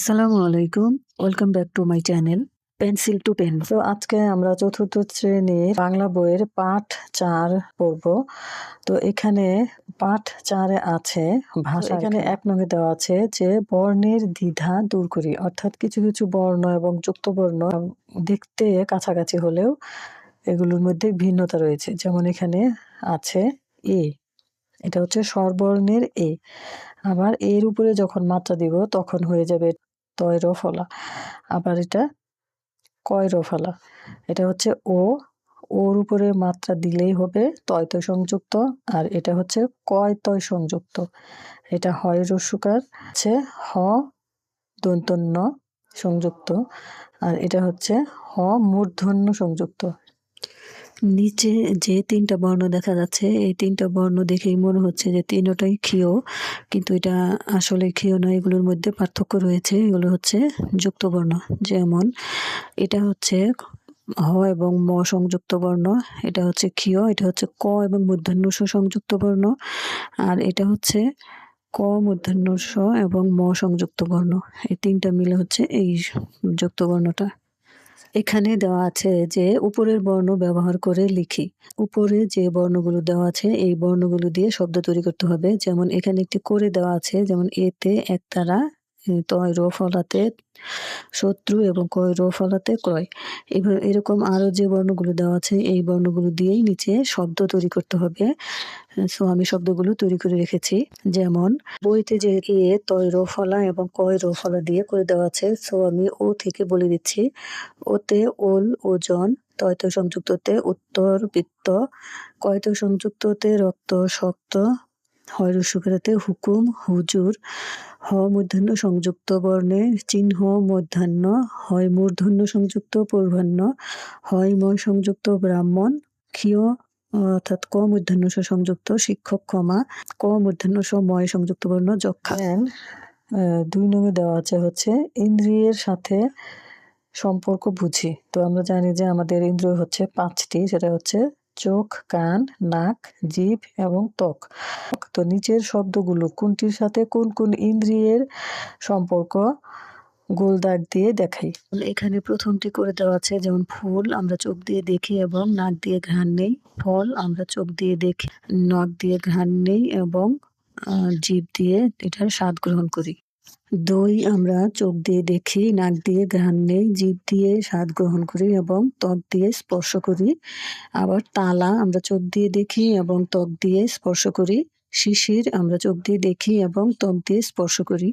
আসসালামু আলাইকুম। Welcome back to my channel pencil to pen তো আজকে আমরা চতুর্থ শ্রেণির বাংলা বইয়ের পাঠ চার পড়ব। তো এখানে পাঠ চারে আছে ভাষা। এখানে এক নঙ্গে দেওয়া আছে যে বর্ণের দ্বিধা দূর করি। অর্থাৎ কিছু কিছু বর্ণ এবং যুক্ত বর্ণ দেখতে কাছাকাছি হলেও এগুলোর মধ্যে ভিন্নতা রয়েছে। যেমন এখানে আছে এ এটা হচ্ছে স্বরবর্ণের এ। আবার এর উপরে যখন মাত্রা দিব তখন হয়ে যাবে তয় র ফলা। আবার এটা কয় ফলা। এটা হচ্ছে ও। ওর উপরে মাত্রা দিলেই হবে তয় তয় সংযুক্ত আর এটা হচ্ছে কয় তয় সংযুক্ত। এটা হয় রস্যকার হচ্ছে হ দন্তন্য সংযুক্ত আর এটা হচ্ছে হ মূর্ধন্য সংযুক্ত। নিচে যে তিনটা বর্ণ দেখা যাচ্ছে, এই তিনটা বর্ণ দেখেই মনে হচ্ছে যে তিনটাই ক্ষীয়। কিন্তু এটা আসলে ক্ষীয় নয়, এগুলোর মধ্যে পার্থক্য রয়েছে। এগুলো হচ্ছে যুক্ত বর্ণ, যেমন এটা হচ্ছে হ এবং ম সংযুক্ত বর্ণ, এটা হচ্ছে ক্ষীয়, এটা হচ্ছে ক এবং মূর্ধন্য স সংযুক্ত বর্ণ, আর এটা হচ্ছে ক মূর্ধন্য স এবং ম সংযুক্ত বর্ণ। এই তিনটা মিলে হচ্ছে এই যুক্ত বর্ণটা। এখানে দেওয়া আছে যে, উপরের বর্ণ ব্যবহার করে লিখি। উপরে যে বর্ণগুলো দেওয়া আছে, এই বর্ণগুলো দিয়ে শব্দ তৈরি করতে হবে। যেমন এখানে একটি করে দেওয়া আছে, যেমন এতে একতারা তয় রো ফলাতে শত্রু এবং কয় রো ফলাতে ক্রয় এবার এরকম আরও যে বর্ণগুলো দেওয়া আছে, এই বর্ণগুলো দিয়েই নিচে শব্দ তৈরি করতে হবে। সো আমি শব্দগুলো তৈরি করে রেখেছি। যেমন, বইতে যে এ তয় রো ফলা এবং কয় রো ফলা দিয়ে করে দেওয়া আছে, সো আমি ও থেকে বলে দিচ্ছি। ওতে ওল, ওজন, তয়ত সংযুক্ততে উত্তর, বৃত্ত, কয়ত সংযুক্ততে রক্ত, শক্ত, হয় হুকুম, হুজুর, হ মূর্ধন্য সংযুক্ত বর্ণে চিহ্ন, মধ্যাহ্ন, হয় মূর্ধন্য সংযুক্ত পূর্বাহ্ন, হয় ময় সংযুক্ত ব্রাহ্মণ, ক্ষীয় অর্থাৎ ক মূর্ধন্য স সংযুক্ত, শিক্ষক ক্ষমা ক মূর্ধন্য স ময় সংযুক্ত বর্ণ যক্ষা। দুই নম্বর দেওয়া আছে হচ্ছে ইন্দ্রিয়ের সাথে সম্পর্ক বুঝি। তো আমরা জানি যে আমাদের ইন্দ্রিয় হচ্ছে পাঁচটি, সেটা হচ্ছে চোখ, কান, নাক, জিভ এবং ত্বক। তো নিচের শব্দগুলো কোনটির সাথে কোন কোন ইন্দ্রিয়ের সম্পর্ক? গোল দাগ দিয়ে দেখাই। এখানে প্রথমটি করে দেওয়া আছে, যেমন ফুল আমরা চোখ দিয়ে দেখি এবং নাক দিয়ে ঘ্রাণ নেই। ফল আমরা চোখ দিয়ে দেখি, নাক দিয়ে ঘ্রাণ নেই এবং জীব দিয়ে এটার স্বাদ গ্রহণ করি। দই আমরা চোখ দিয়ে দেখি, নাক দিয়ে ঘ্রাণ নেই জিভ দিয়ে স্বাদ গ্রহণ করি এবং ত্বক দিয়ে স্পর্শ করি। আবার তালা আমরা চোখ দিয়ে দেখি এবং ত্বক দিয়ে স্পর্শ করি। শিশির, আমরা চোখ দিয়ে দেখি এবং ত্বক দিয়ে স্পর্শ করি।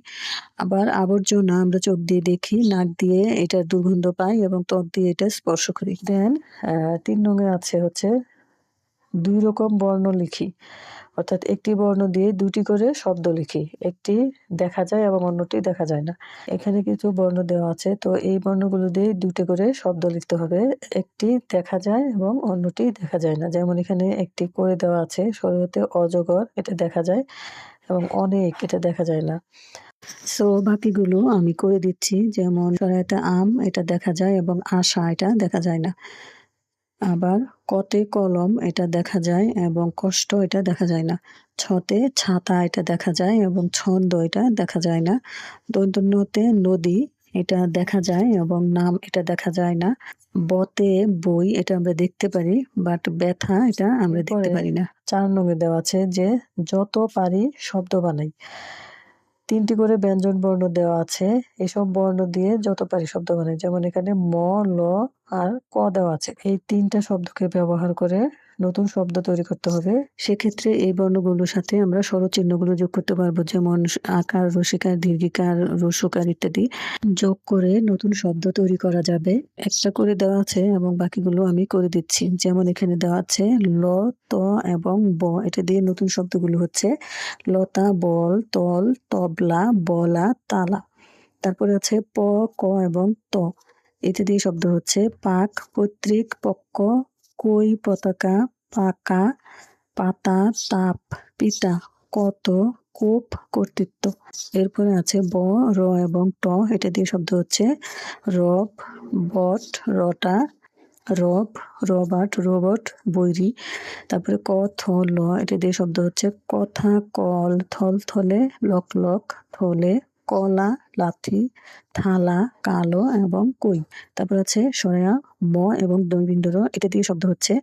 আবার আবর্জনা, আমরা চোখ দিয়ে দেখি, নাক দিয়ে এটার দুর্গন্ধ পাই এবং ত্বক দিয়ে এটা স্পর্শ করি। দেন তিন রঙে আছে হচ্ছে দুই রকম বর্ণ লিখি। অর্থাৎ একটি বর্ণ দিয়ে দুটি করে শব্দ লিখি। একটি দেখা যায় এবং অন্যটি দেখা যায় না। এখানে কিছু বর্ণ দেওয়া আছে। তো এই বর্ণগুলো দিয়ে দুটি করে শব্দ লিখতে হবে। একটি দেখা যায় এবং অন্যটি দেখা যায় না। যেমন এখানে একটি করে দেওয়া আছে। শরীরতে অজগর, এটা দেখা যায় এবং অনেক, এটা দেখা যায় না। সো বাকিগুলো আমি করে দিচ্ছি। যেমন সরাইতে আম, এটা দেখা যায় এবং আশা, এটা দেখা যায় না। আবার কতে কলম এটা দেখা যায় এবং কষ্ট এটা দেখা যায় না। ছতে ছাতা এটা দেখা যায় এবং ছন্দ এটা দেখা যায় না। দৈন্তন্যতে নদী এটা দেখা যায় এবং নাম এটা দেখা যায় না। বতে বই এটা আমরা দেখতে পারি বাট ব্যথা এটা আমরা দেখতে পারি না। চার নম্বরে দেওয়া আছে যে যত পারি শব্দ বানাই। তিনটি করে ব্যঞ্জন বর্ণ দেওয়া আছে। এসব বর্ণ দিয়ে যত পারি শব্দ বানাই। যেমন এখানে ম, ল আর ক দেওয়া আছে। এই তিনটা শব্দকে ব্যবহার করে নতুন শব্দ তৈরি করতে হবে। সেক্ষেত্রে এই বর্ণগুলোর সাথে আমরা স্বরচিহ্নগুলো যোগ করতে পারব, যেমন আকার, রসিকার, দীর্ঘিকার, রসুকার ইত্যাদি। যোগ করে নতুন শব্দ তৈরি করা যাবে। একটা করে দেওয়া আছে এবং বাকিগুলো আমি করে দিচ্ছি। যেমন এখানে দেওয়া আছে ল, ত এবং ব। এটা দিয়ে নতুন শব্দগুলো হচ্ছে লতা, বল, তল, তবলা, বলা, তালা। তারপরে আছে প, ক এবং ত। এতে দিয়ে শব্দ হচ্ছে পাক, পৈতৃক, পক্ক কই পতাকা, পাকা, পাতা, তাপ, পিতা, কত, কোপ, কর্তৃত্ব। এরপরে আছে ব, র এবং ট, এটা দিয়ে শব্দ হচ্ছে। রব, বট, রটা, রব রবাট রোবট, বৈরি। তারপরে ক, থ, ল, এটা দিয়ে শব্দ হচ্ছে। কথা, কল থল থলে লক লক, থলে কলা লাথি থালা, কালো এবং কই। তারপর আছে সয়া ম এবং দৈবিন্দর এটা দিয়ে শব্দ হচ্ছে।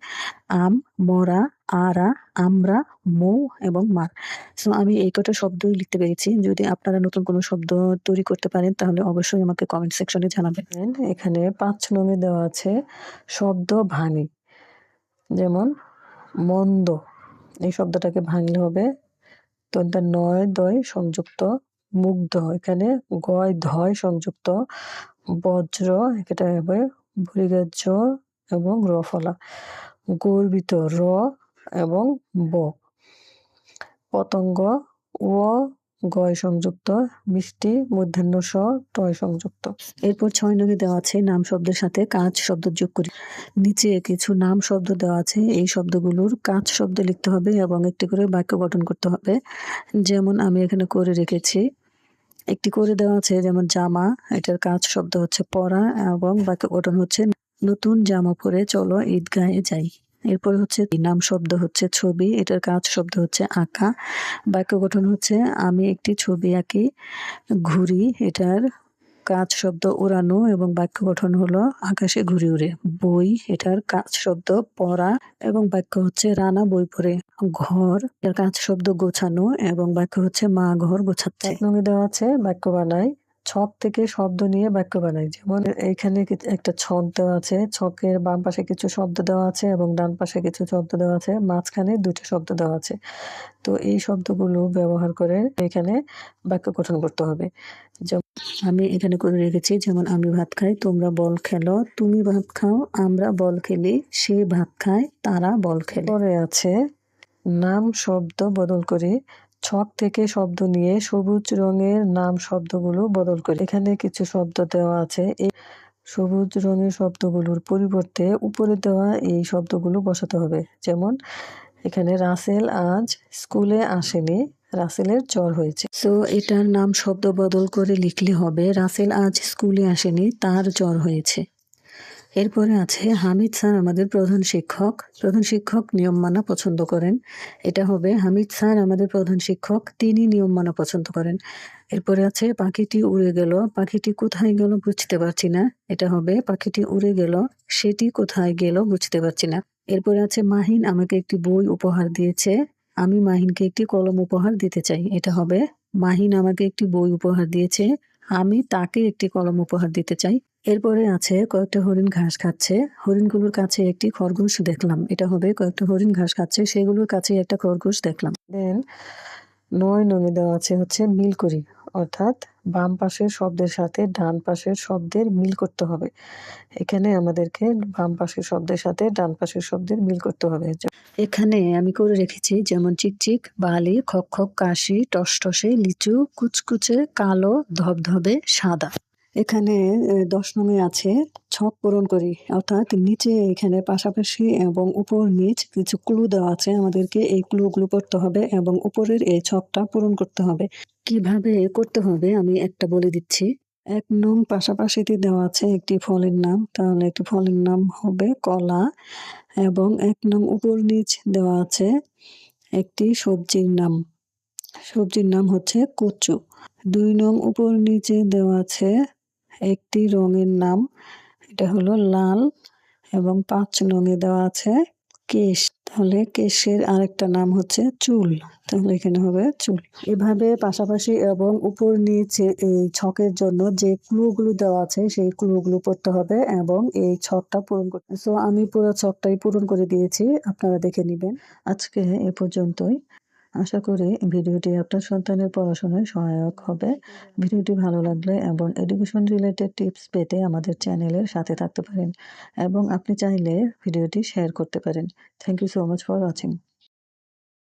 আম, মরা, আরা, আমরা, মৌ এবং মার। সো আমি এই কটা শব্দই লিখতে পেরেছি। যদি আপনারা নতুন কোনো শব্দ তৈরি করতে পারেন, তাহলে অবশ্যই আমাকে কমেন্ট সেকশনে জানাবেন। এখানে পাঁচ নমে দেওয়া আছে শব্দ ভাঙি। যেমন, মন্দ। এই শব্দটাকে ভাঙলে হবে তো নয় দয়, সংযুক্ত মুগ্ধ, এখানে গয়, ধয় সংযুক্ত, বজ্র এটা হবে ভূরিগাজ্য এবং রফলা গর্বিত, র এবং ব। পতঙ্গ, ও, গয় সংযুক্ত, মিষ্টি মধ্যাহ্ন স টয় সংযুক্ত। এরপর ছয় নদী দেওয়া আছে নাম শব্দের সাথে কাজ শব্দ যোগ করি। নিচে কিছু নাম শব্দ দেওয়া আছে, এই শব্দগুলোর কাজ শব্দ লিখতে হবে এবং একটি করে বাক্য গঠন করতে হবে। যেমন আমি এখানে করে রেখেছি একটি করে দেওয়া আছে, যেমন জামা, এটার কাজ শব্দ হচ্ছে পরা এবং বাকি গঠন হচ্ছে নতুন জামা পরে চলো ঈদগাহে যাই। এরপরে হচ্ছে নাম শব্দ হচ্ছে ছবি, এটার কাজ শব্দ হচ্ছে আঁকা। বাক্য গঠন হচ্ছে, আমি একটি ছবি আঁকি, ঘুরি, এটার কাজ শব্দ উড়ানো এবং বাক্য গঠন হলো আকাশে ঘুরে উড়ে। বই, এটার কাজ শব্দ পড়া এবং বাক্য হচ্ছে রানা বই পড়ে। ঘর, এর কাজ শব্দ গোছানো এবং বাক্য হচ্ছে মা ঘর গোছাচ্ছে। দেওয়া আছে বাক্য বানাই ছক থেকে শব্দ নিয়ে বাক্য বানাই। যেমন এখানে একটা ছক দেওয়া আছে, ছকের বাম পাশে কিছু শব্দ দেওয়া আছে এবং ডান পাশে কিছু শব্দ দেওয়া আছে, মাঝখানে দুটো শব্দ দেওয়া আছে। তো এই শব্দগুলো ব্যবহার করে এখানে বাক্য গঠন করতে হবে। যেমন আমি এখানে করে রেখেছি, যেমন আমি ভাত খাই, তোমরা বল খেলো, তুমি ভাত খাও, আমরা বল খেলি, সে ভাত খায়, তারা বল খেলে। পরে আছে, নাম, শব্দ বদল করে ছক থেকে শব্দ নিয়ে সবুজ রঙের নাম শব্দগুলো বদল করে এখানে কিছু শব্দ দেওয়া আছে। এই সবুজ রঙের শব্দগুলোর পরিবর্তে উপরে দেওয়া এই শব্দগুলো বসাতে হবে। যেমন, এখানে রাসেল আজ স্কুলে আসেনি, রাসেলের জ্বর হয়েছে। সো এটার নাম শব্দ বদল করে লিখলে হবে, রাসেল আজ স্কুলে আসেনি, তার জ্বর হয়েছে। এরপরে আছে হামিদ স্যার আমাদের প্রধান শিক্ষক। প্রধান শিক্ষক নিয়ম মানা পছন্দ করেন। এটা হবে হামিদ স্যার আমাদের প্রধান শিক্ষক, তিনি নিয়ম মানা পছন্দ করেন। এরপরে আছে পাখিটি উড়ে গেল, পাখিটি কোথায় গেল বুঝতে পারছি না। এটা হবে পাখিটি উড়ে গেল, সেটি কোথায় গেল বুঝতে পারছি না। এরপরে আছে মাহিন আমাকে একটি বই উপহার দিয়েছে, আমি মাহিনকে একটি কলম উপহার দিতে চাই। এটা হবে মাহিন আমাকে একটি বই উপহার দিয়েছে আমি তাকে একটি কলম উপহার দিতে চাই। এরপরে আছে কয়েকটা হরিণ ঘাস খাচ্ছে। হরিণগুলোর কাছে একটি খরগোশ দেখলাম। এটা হবে কয়েকটা হরিণ ঘাস খাচ্ছে। সেগুলোর কাছে একটা খরগোশ দেখলাম। দেন নয় নমে দেওয়া আছে হচ্ছে মিল করি অর্থাৎ বাম পাশের শব্দের সাথে ডান পাশের শব্দের মিল করতে হবে। এখানে আমাদেরকে বাম পাশের শব্দের সাথে ডান পাশের শব্দের মিল করতে হবে। এখানে আমি করে রেখেছি যেমন চিকচিক, বালি, খক খক, কাশি, টসটসে, লিচু, কুচকুচে, কালো, ধবধবে, সাদা। এখানে দশ নমে আছে, ছক পূরণ করি। অর্থাৎ নিচে এখানে পাশাপাশি এবং উপর নিচ কিছু ক্লু দেওয়া আছে আমাদেরকে। এই ক্লুগুলো পড়তে হবে এবং উপরের এই ছকটা পূরণ করতে হবে। কীভাবে করতে হবে আমি একটা বলে দিচ্ছি। এক নং পাশাপাশিতে দেওয়া আছে একটি ফলের নাম, তাহলে একটি ফলের নাম হবে কলা এবং এক নং উপর নিচ দেওয়া আছে একটি সবজির নাম। সবজির নাম হচ্ছে কচু। দুই নং উপর নিচে দেওয়া আছে একটি রঙের নাম, এটা হলো লাল এবং পাঁচ রঙে দেওয়া আছে কেশ। তাহলে কেশের আরেকটা নাম হচ্ছে চুল। তাহলে এখানে হবে চুল। এভাবে পাশাপাশি এবং উপর নিচে এই ছকের জন্য যে ক্লুগুলো দেওয়া আছে, সেই ক্লুগুলো পড়তে হবে এবং এই ছকটা পূরণ করতে সো আমি পুরো ছকটাই পূরণ করে দিয়েছি। আপনারা দেখে নেবেন। আজকে এ পর্যন্তই। আশা করি ভিডিওটি আপনার সন্তানের পড়াশোনায় সহায়ক হবে। ভিডিওটি ভালো লাগলে এবং এডুকেশন রিলেটেড টিপস পেতে আমাদের চ্যানেলের সাথে থাকতে পারেন এবং আপনি চাইলে ভিডিওটি শেয়ার করতে পারেন। Thank you so much for watching